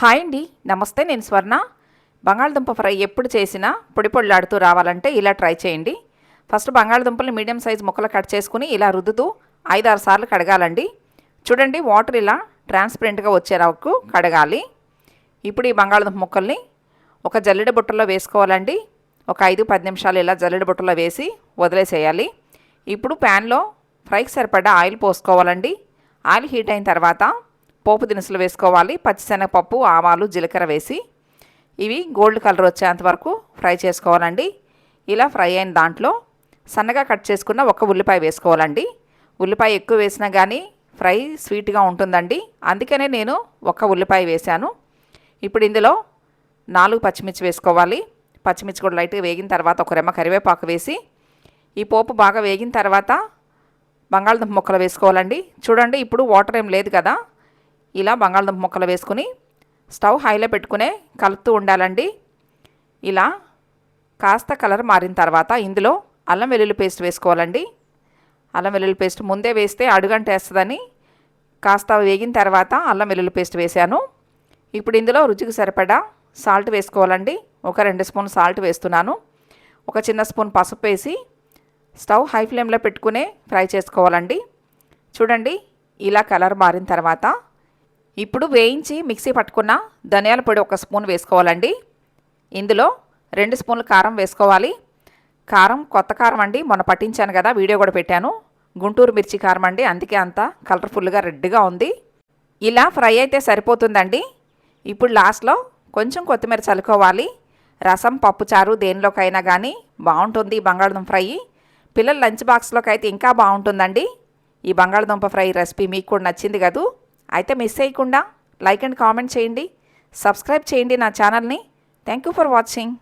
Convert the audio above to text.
Hi అండి. నమస్తే నేను స్వర్ణ. బంగాళదుంప ఫ్రై ఎప్పుడు చేసినా పొడి పొడిలాడుతూ రావాలంటే ఇలా ట్రై చేయండి. ఫస్ట్ బంగాళదుంపలు మీడియం సైజ్ ముక్కలు కట్ చేసుకుని ఇలా రుద్దుతూ ఐదారు సార్లు కడగాలండి. చూడండి వాటర్ ఇలా ట్రాన్స్పరెంట్గా వచ్చే వరకు కడగాలి. ఇప్పుడు ఈ బంగాళదుంప ముక్కల్ని ఒక జల్లెడ బుట్టలో వేసుకోవాలండి. ఒక ఐదు పది నిమిషాలు ఇలా జల్లెడ బుట్టలో వేసి వదిలేసేయాలి. ఇప్పుడు ప్యాన్లో ఫ్రైకి సరిపడా ఆయిల్ పోసుకోవాలండి. ఆయిల్ హీట్ అయిన తర్వాత పోపు దినుసులు వేసుకోవాలి పచ్చిశనగపప్పు ఆవాలు జీలకర్ర వేసి. ఇవి గోల్డ్ కలర్ వచ్చేంత వరకు ఫ్రై చేసుకోవాలండి. ఇలా ఫ్రై అయిన దాంట్లో సన్నగా కట్ చేసుకున్న ఒక ఉల్లిపాయ వేసుకోవాలండి. ఉల్లిపాయ ఎక్కువ వేసినా కానీ ఫ్రై స్వీట్గా ఉంటుందండి. అందుకనే నేను ఒక ఉల్లిపాయ వేశాను. ఇప్పుడు ఇందులో నాలుగు పచ్చిమిర్చి వేసుకోవాలి. పచ్చిమిర్చి కూడా లైట్గా వేగిన తర్వాత ఒక రెమ్మ కరివేపాకు వేసి. ఈ పోపు బాగా వేగిన తర్వాత బంగాళదుంప ముక్కలు వేసుకోవాలండి. చూడండి ఇప్పుడు వాటర్ ఏం లేదు కదా. ఇలా బంగాళదుంప ముక్కలు వేసుకుని స్టవ్ హైలో పెట్టుకునే కలుపుతూ ఉండాలండి. ఇలా కాస్త కలర్ మారిన తర్వాత ఇందులో అల్లం వెల్లుల్లి పేస్ట్ వేసుకోవాలండి. అల్లం వెల్లుల్లి పేస్ట్ ముందే వేస్తే అడుగంటేస్తుందని కాస్త వేగిన తర్వాత అల్లం వెల్లుల్లి పేస్ట్ వేశాను. ఇప్పుడు ఇందులో రుచికి సరిపడా సాల్ట్ వేసుకోవాలండి. ఒక రెండు స్పూన్ సాల్ట్ వేస్తున్నాను. ఒక చిన్న స్పూన్ పసుపు వేసి స్టవ్ హై ఫ్లేమ్లో పెట్టుకునే ఫ్రై చేసుకోవాలండి. చూడండి ఇలా కలర్ మారిన తర్వాత ఇప్పుడు వేయించి మిక్సీ పట్టుకున్న ధనియాల పొడి ఒక స్పూన్ వేసుకోవాలండి. ఇందులో రెండు స్పూన్లు కారం వేసుకోవాలి. కారం కొత్త కారం అండి మొన్న పట్టించాను కదా వీడియో కూడా పెట్టాను. గుంటూరు మిర్చి కారం అండి అందుకే అంత కలర్ఫుల్గా రెడ్గా ఉంది. ఇలా ఫ్రై అయితే సరిపోతుందండి. ఇప్పుడు లాస్ట్లో కొంచెం కొత్తిమీర చల్లుకోవాలి. రసం పప్పుచారు దేనిలోకైనా కానీ బాగుంటుంది ఈ బంగాళదుంప ఫ్రై. పిల్లల లంచ్ బాక్స్లోకి అయితే ఇంకా బాగుంటుందండి. ఈ బంగాళదుంప ఫ్రై రెసిపీ మీకు కూడా నచ్చింది కదూ? అయితే మిస్ చేయకుండా లైక్ అండ్ కామెంట్ చేయండి. సబ్స్క్రైబ్ చేయండి నా ఛానల్ని. Thank you for watching.